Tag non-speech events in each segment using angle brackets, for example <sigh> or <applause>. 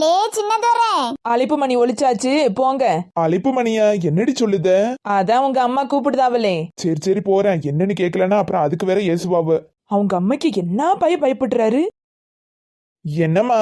லே சின்னதோரே. அழைப்பு மணி ஒழிச்சாச்சு போங்க. அழைப்பு மணியா என்னடி சொல்லுத? அதான் உங்க அம்மா கூப்பிடுதாவலே சரி சரி போறேன். என்னன்னு கேட்கலன்னா அப்புறம் அதுக்கு வேற ஏசுவாவ. அவங்க அம்மைக்கு என்ன பய பயப்படுறாரு? என்னம்மா?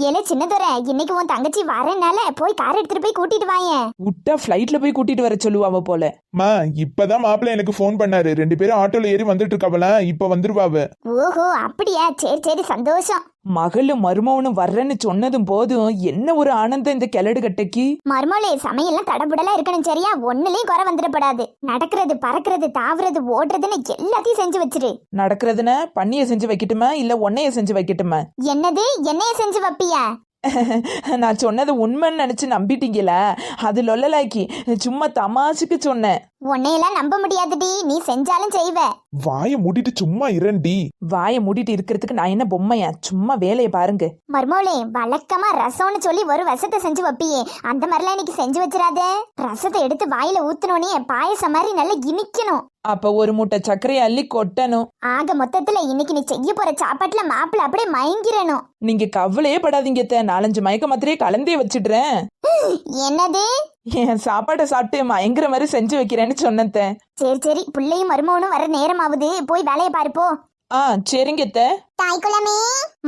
ஏலே சின்னதோரே இன்னைக்கு உன் தங்கச்சி வரனால போய் கார் எடுத்துட்டு போய் கூட்டிட்டு வாயேன். விட்டா ஃப்ளைட்ல போய் கூட்டிட்டு வர சொல்லுவாவ போல. மா இப்பதான் மாப்பிள்ளை எனக்கு ஃபோன் பண்ணாரு. ரெண்டு பேரும் ஆட்டோல ஏறி வந்துட்டு இருக்காவல இப்ப வந்துருவாவ. ஓஹோ அப்படியா? சரி சரி சந்தோஷம். மகளும் மருமவனும் வர்றேன்னு சொன்னதும் போதும் என்ன ஒரு ஆனந்தம் இந்த கிளடு கட்டைக்கு? மருமோளே சமையல்லாம் தடபுடலா இருக்கணும் சரியா? ஒண்ணுலயும் குறை வந்துடப்படாது. நடக்கிறது பறக்கிறது தாவுறது ஓடுறதுன்னு எல்லாத்தையும் செஞ்சு வச்சிரு. நடக்கிறதுன பண்ணிய செஞ்சு வைக்கட்டுமா? இல்ல ஒன்னைய செஞ்சு வைக்கட்டுமா? என்னது? என்னைய செஞ்சு வைப்பியா? <laughs> நான் சொன்னது உண்மைன்னு நினைச்சு நம்பிட்டீங்களா? அது லொல்லலாக்கி சும்மா தமாசுக்கு சொன்னேன். உன்னையெல்லாம் நம்ப முடியாதுடி. நீ செஞ்சாலும் செய்வ. வாயை மூடிட்டு சும்மா இரண்டி வாயை மூடிட்டு இருக்கிறதுக்கு நான் என்ன பொம்மையா? சும்மா வேலையை பாருங்க. மருமோளே வழக்கமா ரசம்னு சொல்லி ஒரு ரசத்தை செஞ்சு வைப்பியே. அந்த மாதிரிலாம் இன்னைக்கு செஞ்சு வச்சிடாதே ரசத்தை எடுத்து வாயில ஊத்துனோனே பாயசம் மாதிரி நல்லா இனிக்கணும். அப்ப ஒரு மூட்டை சர்க்கரையை அள்ளி கொட்டணும். ஆக மொத்தத்துல இன்னைக்கு நீ செய்ய போற சாப்பாட்டுல மாப்பிள்ள அப்படியே மயங்கிரணும். நீங்க கவலையே படாதீங்க அத்தை. நாலஞ்சு மயக்க மாத்திரையே கலந்தே வச்சிடுறேன். என்னது? என் சாப்பாடை சாப்பிட்டு மயங்குற மாதிரி செஞ்சு வைக்கிறேன்னு சொன்னேன். சரி சரி பிள்ளையும் மருமகனும் வர நேரம் ஆகுது போய் வேலையை பாருப்போ ஆ சரிங்க அத்தை. தாய்க்குளமே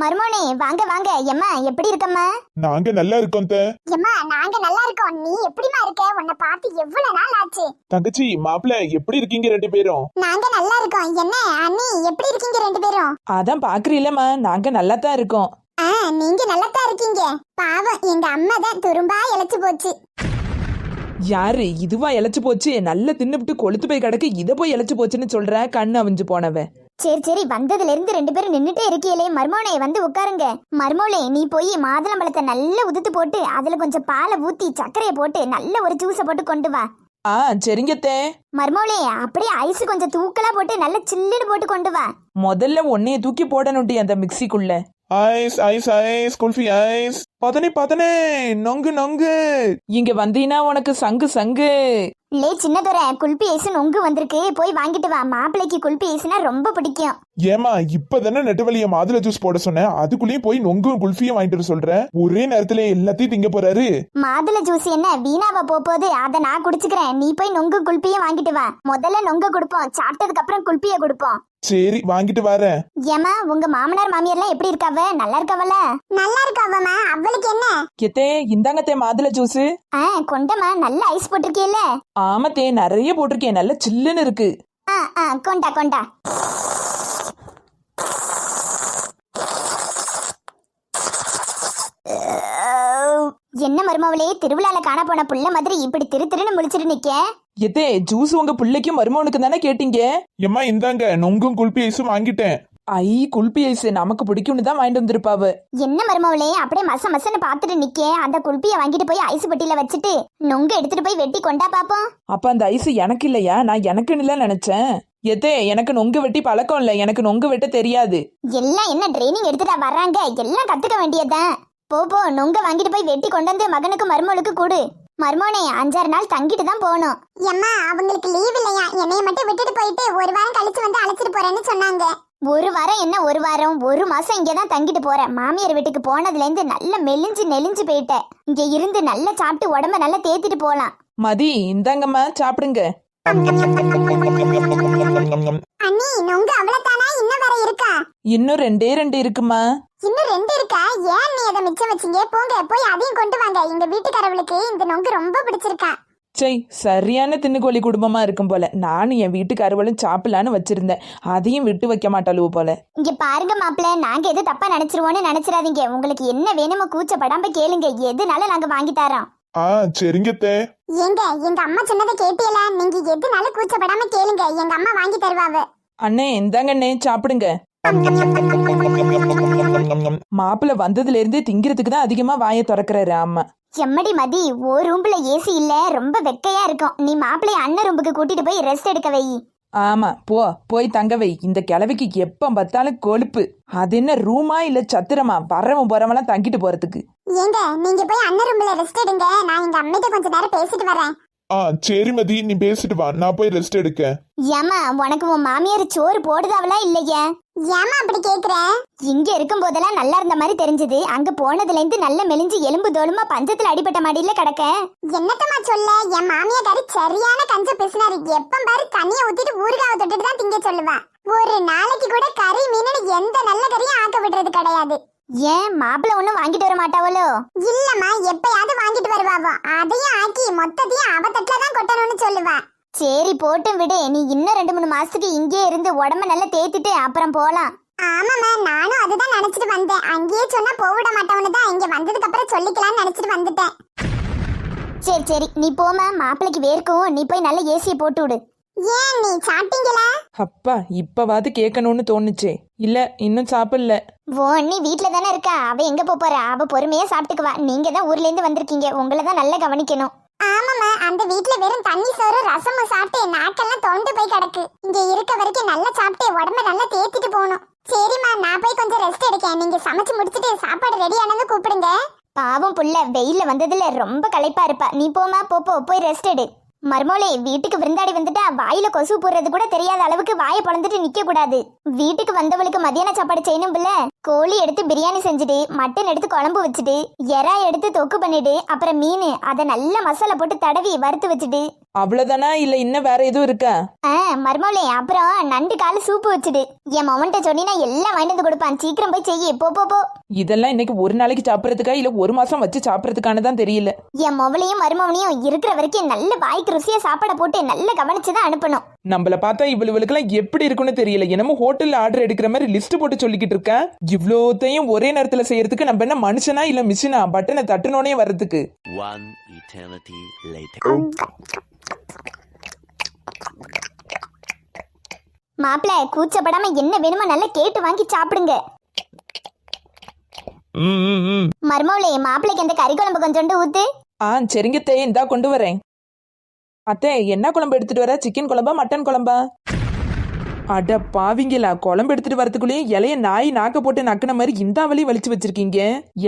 மருமோனே வாங்க வாங்க. எம்மா எப்படி இருக்கம்மா? நாங்க நல்லா இருக்கோம் த. எம்மா நாங்க நல்லா இருக்கோம். நீ எப்படிமா இருக்க? உன்னை பார்த்து எவ்வளவு நாள் ஆச்சு? தங்கச்சி மாப்பிள்ளை எப்படி இருக்கீங்க ரெண்டு பேரும்? நாங்க நல்லா இருக்கோம். என்ன அண்ணி எப்படி இருக்கீங்க ரெண்டு பேரும்? அதான் பாக்குறீங்களம்மா நாங்க நல்லா தான் இருக்கோம். ஆ நீங்க நல்லா தான் இருக்கீங்க. பாவம் எங்க அம்மா தான் துரும்பா இழைச்சு போச்சு. யாரு? இதுவா இழைச்சு போச்சு. நல்ல தின்னுபிட்டு கொளுத்து போய் கிடக்கு. இதை போய் இழைச்சு போச்சுன்னு சொல்ற கண்ணு அவிஞ்சு போனவ. சரி சரி. வந்ததுல இருந்து ரெண்டு பேரும் நின்னுட்டே இருக்கீங்களே மர்மோனே வந்து உட்காருங்க. மர்மோளே நீ போய் மாதுளம்பழத்தை நல்லா உதுத்து போட்டு அதுல கொஞ்சம் பாலை ஊத்தி சர்க்கரையை போட்டு நல்ல ஒரு ஜூஸை போட்டு கொண்டு வா. ஆ சரிங்க அத்தை. மர்மோளே அப்படியே ஐஸ் கொஞ்சம் தூக்கலா போட்டு நல்ல சில்லுன்னு போட்டு கொண்டு வா. முதல்ல ஒன்னைய தூக்கி போடணும்டி அந்த மிக்சிக்குள்ள. Ice ice ice kulfi ice பதனே பதனே நொங்கு நொங்கு. இங்க வந்தீங்கன்னா உனக்கு சங்கு சங்கு. லே சின்னதுரை குல்பி ஐஸ் நொங்கு வந்திருக்கு. போய் வாங்கிட்டு வா. மாப்பிள்ளைக்கு குல்பி ஐஸ்னா ரொம்ப பிடிக்கும். ஏமா இப்பதானே நெட்டவழிய மாதுளை ஜூஸ் போட சொன்னேன். அதுக்குள்ளேயும் போய் நொங்கும் குல்ஃபியும் வாங்கிட்டு வர சொல்றேன். ஒரே நேரத்துல எல்லாத்தையும் திங்க போறாரு. மாதுளை ஜூஸ் என்ன? வீணாவா போகுது அதை நான் குடிச்சுக்கிறேன். நீ போய் நொங்கு குல்பியை வாங்கிட்டு வா. முதல்ல நொங்க கொடுப்போம். சாப்பிட்டதுக்கு அப்புறம் குல்பியை கொடுப்போம். சரி வாங்கிட்டு வரேன். ஏமா உங்க மாமனார் மாமியார்லாம் எப்படி இருக்காவ? நல்லா இருக்காவல நல்லா இருக்காவமா அவளுக்கு என்ன? எத்தே இந்தாங்கத்தே மாதுளை ஜூஸ் ஆ கொண்டமா நல்ல ஐஸ் போட்டிருக்கீல்ல? ஆமத்தே நிறைய போட்டிருக்கேன் நல்ல சில்லுன்னு இருக்கு. ஆ ஆ கொண்டா கொண்டா. என்ன மருமவளே திருவிழால காண போன புள்ள மாதிரி இப்படி திரு திருன்னு முழிச்சிட்டு நிக்க? எத்தே ஜூஸ் உங்க பிள்ளைக்கும் மருமவனுக்கு தானே கேட்டீங்க? ஏம்மா இந்தாங்க நொங்கும் குல்பி ஐஸும் வாங்கிட்டேன். ஐ குல்பி ஐஸ் நமக்கு பிடிக்கும்னு தான் வாங்கிட்டு வந்திருப்பாவ. என்ன மருமவளே அப்படியே மச மசன்னு பாத்துட்டு நிக்க அந்த குல்பிய வாங்கிட்டு போய் ஐஸ் பெட்டியில வச்சுட்டு நொங்க எடுத்துட்டு போய் வெட்டி கொண்டா பாப்போம். அப்ப அந்த ஐஸ் எனக்கு இல்லையா? நான் எனக்குன்னு இல்ல நினைச்சேன். எத்தே எனக்கு நொங்கு வெட்டி பழக்கம் இல்ல. எனக்கு நொங்கு வெட்ட தெரியாது. எல்லாம் என்ன ட்ரைனிங் எடுத்துட்டா வர்றாங்க? எல்லாம் கத்துக்க வேண்டியதுதான். போ போ நொங்க வாங்கிட்டு போய் வெட்டி கொண்டு வந்து மகனுக்கு மருமகளுக்கு கொடு. மருமோனே அஞ்சாறு நாள் தங்கிட்டு தான் போகணும். எம்மா அவங்களுக்கு லீவ் இல்லையா? என்னைய மட்டும் விட்டுட்டு போயிட்டு ஒரு வாரம் கழிச்சு வந்து அழைச்சிட்டு போறேன்னு சொன்னாங்க. ஒரு வாரம் என்ன ஒரு வாரம் ஒரு மாசம் இங்கே தான் தங்கிட்டு போறேன் மாமியார் வீட்டுக்கு போனதுல இருந்து நல்லா மெலிஞ்சு நெலிஞ்சு போயிட்டேன் இங்க இருந்து நல்லா சாப்பிட்டு உடம்ப நல்லா தேத்திட்டு போலாம் மதி இந்தாங்கம்மா சாப்பிடுங்க அண்ணி நொங்கு அவ்வளவுதானா இன்னும் வர இருக்கா இன்னும் ரெண்டே ரெண்டு இருக்குமா இன்னும் ரெண்டு இருக்கா ஏன் நீ அதை மிச்சம் வச்சீங்க போங்க போய் அதையும் கொண்டு வாங்க எங்க வீட்டுக்காரவளுக்கு இந்த நொங்கு ரொம்ப பிடிச்சிருக்கா சை சரியான தின்னுக்கோழி குடும்பமா இருக்கும் போல நானும் என் வீட்டுக்கு அறுவலும் சாப்பிடலான்னு வச்சிருந்தேன் அதையும் விட்டு வைக்க மாட்டாளுவோ போல இங்க பாருங்க மாப்பிள்ள நாங்க எது தப்பா நினைச்சிருவோன்னு நினைச்சிடாதீங்க உங்களுக்கு என்ன வேணுமோ கூச்சப்படாம கேளுங்க எதுனாலும் நாங்க வாங்கி தரோம் ஆ சரிங்க தே எங்க எங்க அம்மா சொன்னதை கேட்டியல நீங்க எதுனாலும் கூச்சப்படாம கேளுங்க எங்க அம்மா வாங்கி தருவாவ அண்ணே இந்தாங்கண்ணே சாப்பிடுங்க மாப்பிள்ளை வந்ததுல இருந்தே திங்கிறதுக்கு தான் அதிகமா வாயை திறக்கிறாரு ஆமா எம்மடி மதி ஒரு ரூம்ல ஏசி இல்ல ரொம்ப வெக்கையா இருக்கும். நீ மாப்பிள்ளைய அண்ணன் ரூமுக்கு கூட்டிட்டு போய் ரெஸ்ட் எடுக்க வை. ஆமா போ போய் தங்க வை. இந்த கிழவிக்கு எப்ப பார்த்தாலும் கொழுப்பு. அது என்ன ரூமா இல்ல சத்திரமா? வரவன் போறவெல்லாம் தங்கிட்டு போறதுக்கு. ஏங்க நீங்க போய் அண்ணன் ரூம்ல ரெஸ்ட் எடுங்க. நான் எங்க அம்மிட்ட கொஞ்ச நேரம் பேசிட்டு வரேன். ஆ சரி மதி நீ பேசிட்டு வா. நான் போய் ரெஸ்ட் எடுக்க ஏமா உனக்கு உன் மாமியார் சோறு போடுதாவளா இல்லையா? ஏமா அப்படி கேக்குற? இங்க இருக்கும் போதெல்லாம் நல்லா இருந்த மாதிரி தெரிஞ்சது. அங்க போனதுல இருந்து நல்ல மெலிஞ்சு எலும்பு தோலுமா பஞ்சத்துல அடிபட்ட மாடியில கிடக்க. என்னத்தம்மா சொல்ல? என் மாமியாரு சரியான கஞ்ச பேசினாரு. எப்ப பாரு கனிய ஊத்திட்டு ஊறுகாவை தொட்டுட்டு தான் திங்க சொல்லுவா. ஒரு நாளைக்கு கூட கறி மீன் எந்த நல்ல கறியும் ஆக்க விடுறது கிடையாது. ஏன்? மாப்பிள்ள ஒண்ணும் வாங்கிட்டு வர மாட்டாவளோ? இல்லம்மா எப்பயாவது வாங்கிட்டு வருவாவோ. அதையும் ஆக்கி மொத்தத்தையும் அவ தட்டுல தான் கொட்டணும்னு சொல்லுவா. சரி போட்டும் விடு. நீ இன்னும் ரெண்டு மூணு மாசத்துக்கு இங்கே இருந்து உடம்ப நல்லா தேத்திட்டு அப்புறம் போலாம். ஆமாம்மா நானும் அதுதான் நினைச்சிட்டு வந்தேன். அங்கேயே சொன்னா போவிட மாட்டவனு தான் இங்க வந்ததுக்கு அப்புறம் சொல்லிக்கலாம்னு நினைச்சிட்டு வந்துட்டேன். சரி சரி. நீ போமா மாப்பிளைக்கு வேர்க்கும். நீ போய் நல்ல ஏசியை போட்டு விடு. ஏன் நீ சாப்பிட்டீங்களா? அப்பா இப்பவாது கேட்கணும்னு தோணுச்சே. இல்ல இன்னும் சாப்பிடல. ஓ நீ வீட்ல தானே இருக்கா? அவ எங்க போப் போறா? அவ பொறுமையா சாப்பிட்டுக்குவா. நீங்க தான் ஊர்ல இருந்து வந்திருக்கீங்க. உங்களை தான் நல்லா கவனிக்கணும். ஆமாம்மா அந்த வீட்ல வெறும் தண்ணி சோறு ரசமும் சாப்பிட்டு நாக்கெல்லாம் தொண்டு போய் கிடக்கு. இங்க இருக்க வரைக்கும் நல்லா சாப்பிட்டு உடம்ப நல்லா தேத்திட்டு போகணும். சரிம்மா நான் போய் கொஞ்சம் ரெஸ்ட் எடுக்கேன். நீங்க சமைச்சு முடிச்சிட்டு சாப்பாடு ரெடி ஆனது கூப்பிடுங்க. பாவம் புள்ள வெயில்ல வந்ததுல ரொம்ப களைப்பா இருப்பா. நீ போமா போ போ போய் ரெஸ்ட் எடு. மர்மோலே வீட்டுக்கு விருந்தாடி வந்துட்டா வாயில கொசு போடுறது கூட தெரியாத அளவுக்கு வாயை பொழந்துட்டு நிக்க கூடாது வீட்டுக்கு வந்தவளுக்கு மதியான சாப்பாடு செய்யணும் பிள்ள. கோழி எடுத்து பிரியாணி செஞ்சுடு மட்டன் எடுத்து குழம்பு வச்சுடு எறா எடுத்து தொக்கு பண்ணிடு அப்புறம் மீன் அதை நல்ல மசாலா போட்டு தடவி வறுத்து வச்சுடு அவ்வளவுதானா? இல்ல இன்னும் வேற எதுவும் இருக்கா? ஆ மர்மோளே அப்புறம் நண்டு காலு சூப்பு வச்சுடு என் மவன்கிட்ட சொன்னீனா எல்லாம் வாங்கிட்டு வந்து கொடுப்பான். சீக்கிரம் போய் செய்யி போ போ போ. இதெல்லாம் இன்னைக்கு ஒரு நாளைக்கு சாப்பிடறதுக்கா? இல்ல ஒரு மாசம் வச்சு சாப்பிடறதுக்கானதான் தெரியல. என் மொவளையும் மருமவனையும் இருக்கிற வரைக்கும் நல்ல வாய்க்கு ருசியா சாப்பாடை போட்டு நல்ல கவனிச்சு தான் அனுப்பணும். நம்மள பார்த்தா இவளுகளுக்கெல்லாம் எப்படி இருக்குன்னு தெரியல. என்னமோ ஹோட்டல்ல ஆர்டர் எடுக்கிற மாதிரி லிஸ்ட் போட்டு சொல்லிக்கிட்டு இருக்கேன் இவ்வளோத்தையும் ஒரே நேரத்துல செய்யறதுக்கு நம்ம என்ன மனுஷனா இல்ல மிஷினா பட்டனை தட்டுனோனே வர்றதுக்கு. One eternity later. மாப்பிள்ள கூச்சப்படாம என்ன வேணுமோ நல்லா கேட்டு வாங்கி சாப்பிடுங்க. ம், ம், ம். மருமவளே மாப்பிள்ளைக்கு அந்த கறி குழம்பு கொஞ்சோண்டு ஊத்து. ஆ சரிங்க தே இந்தா கொண்டு வரேன். அத்தே என்ன குழம்பு எடுத்துட்டு வர? சிக்கன் குழம்பா மட்டன் குழம்பா? அட பாவிங்களா குழம்பு எடுத்துட்டு வரதுக்குள்ளேயே இலைய நாய் நாக்க போட்டு நக்குன மாதிரி இந்த வழி வலிச்சு வச்சிருக்கீங்க.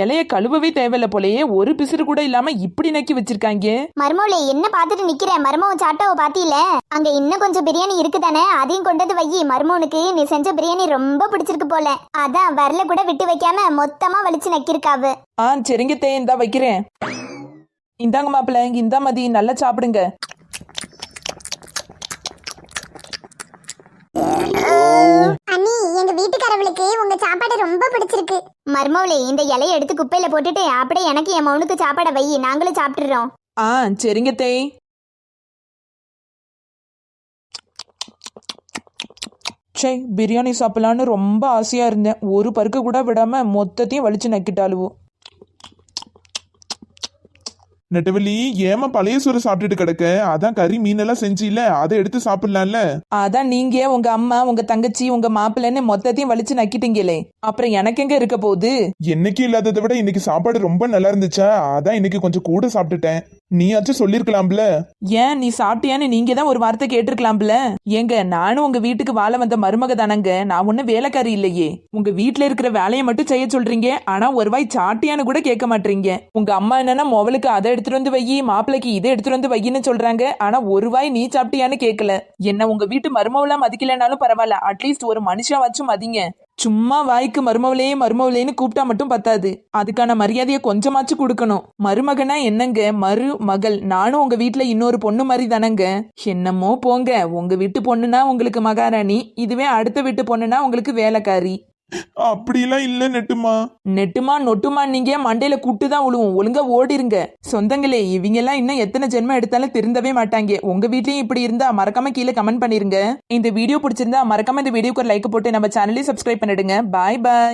இலைய கழுவவே தேவையில்ல போலயே ஒரு பிசுறு கூட இல்லாம இப்படி நக்கி வச்சிருக்காங்க. மருமவளே என்ன பார்த்துட்டு நிக்கிற? மருமவன் சாட்டாவை பாத்தியில அங்க இன்னும் கொஞ்சம் பிரியாணி இருக்குதானே? அதையும் கொண்டு வந்து வையி மருமவனுக்கு நீ செஞ்ச பிரியாணி ரொம்ப பிடிச்சிருக்கு போல. அதான் வரல கூட விட்டு வைக்காம மொத்தமா வலிச்சு நக்கிருக்காவு ஆ சரிங்க தே இந்தா வைக்கிறேன். இந்தாங்க மாப்பிள்ள இந்தா மதி நல்லா சாப்பிடுங்க அண்ணி எங்க வீட்டுக்காரவளுக்கு உங்க சாப்பாடு ரொம்ப பிடிச்சிருக்கு. மர்மவளே இந்த இலையை எடுத்து குப்பையில போட்டுட்டு அப்படியே எனக்கு என் மவனுக்கு சாப்பாடை வை நாங்களும் சாப்பிட்டுறோம். ஆ சரிங்க தே. சே பிரியாணி சாப்பிடலான்னு ரொம்ப ஆசையா இருந்தேன். ஒரு பருக்கு கூட விடாம மொத்தத்தையும் வலிச்சு நக்கிட்டாளுவோ. நெட்டவள்ளி ஏமா பழைய சோறு சாப்பிட்டுட்டு கிடக்க? அதான் கறி மீனெல்லாம் செஞ்சில அதை எடுத்து சாப்பிடலாம்ல? அதான் நீங்க உங்க அம்மா உங்க தங்கச்சி உங்க மாப்பிள்ளைன்னு மொத்தத்தையும் வலிச்சு நக்கிட்டீங்களே. அப்புறம் எனக்கு எங்க இருக்க போகுது? என்னைக்கு இல்லாததை விட இன்னைக்கு சாப்பாடு ரொம்ப நல்லா இருந்துச்சா? அதான் இன்னைக்கு கொஞ்சம் கூட சாப்பிட்டுட்டேன். நீயாச்சும் சொல்லிருக்கலாம்ல. ஏன் நீ சாப்பிட்டியான்னு நீங்க தான் ஒரு வார்த்தை கேட்டிருக்கலாம்ல. ஏங்க நானும் உங்க வீட்டுக்கு வாழ வந்த மருமக தானங்க. நான் ஒன்னும் வேலைக்காரி இல்லையே. உங்க வீட்டுல இருக்கிற வேலையை மட்டும் செய்ய சொல்றீங்க. ஆனா ஒரு வாய் சாட்டியான்னு கூட கேட்க மாட்டீங்க. உங்க அம்மா என்னன்னா மொவலுக்கு அதை எடுத்துட்டு வந்து வையி மாப்பிளைக்கு இதை எடுத்துட்டு வந்து வையின்னு சொல்றாங்க. ஆனா ஒரு வாய் நீ சாப்பிட்டியான்னு கேட்கல. என்ன உங்க வீட்டு மருமவெல்லாம் மதிக்கலனாலும் பரவாயில்ல. அட்லீஸ்ட் ஒரு மனுஷா வச்சும் மதிங்க. சும்மா வாய்க்கு மருமவளே மருமவளேன்னு கூப்பிட்டா மட்டும் பத்தாது. அதுக்கான மரியாதையை கொஞ்சமாச்சும் கொடுக்கணும். மருமகனா என்னங்க? மருமகள் நானும் உங்க வீட்டுல இன்னொரு பொண்ணு மாதிரி தானங்க. என்னமோ போங்க. உங்க வீட்டு பொண்ணுனா உங்களுக்கு மகாராணி. இதுவே அடுத்த வீட்டு பொண்ணுனா உங்களுக்கு வேலைக்காரி. அப்படிலாம் இல்ல நெட்டுமா? நெட்டுமா நொட்டுமா நீங்க மண்டையில குட்டு தான் விழுவும் ஒழுங்கா ஓடிருங்க. சொந்தங்களே இவங்க எல்லாம் இன்னும் எத்தனை ஜென்மம் எடுத்தாலும் திருந்தவே மாட்டாங்க. உங்க வீட்லயும் இப்படி இருந்தா மறக்காம கீழே கமெண்ட் பண்ணிருங்க. இந்த வீடியோ பிடிச்சிருந்தா மறக்காம இந்த வீடியோக்கு லைக் போட்டு நம்ம சேனலையும் சப்ஸ்கிரைப் பண்ணிடுங்க. பாய் பாய்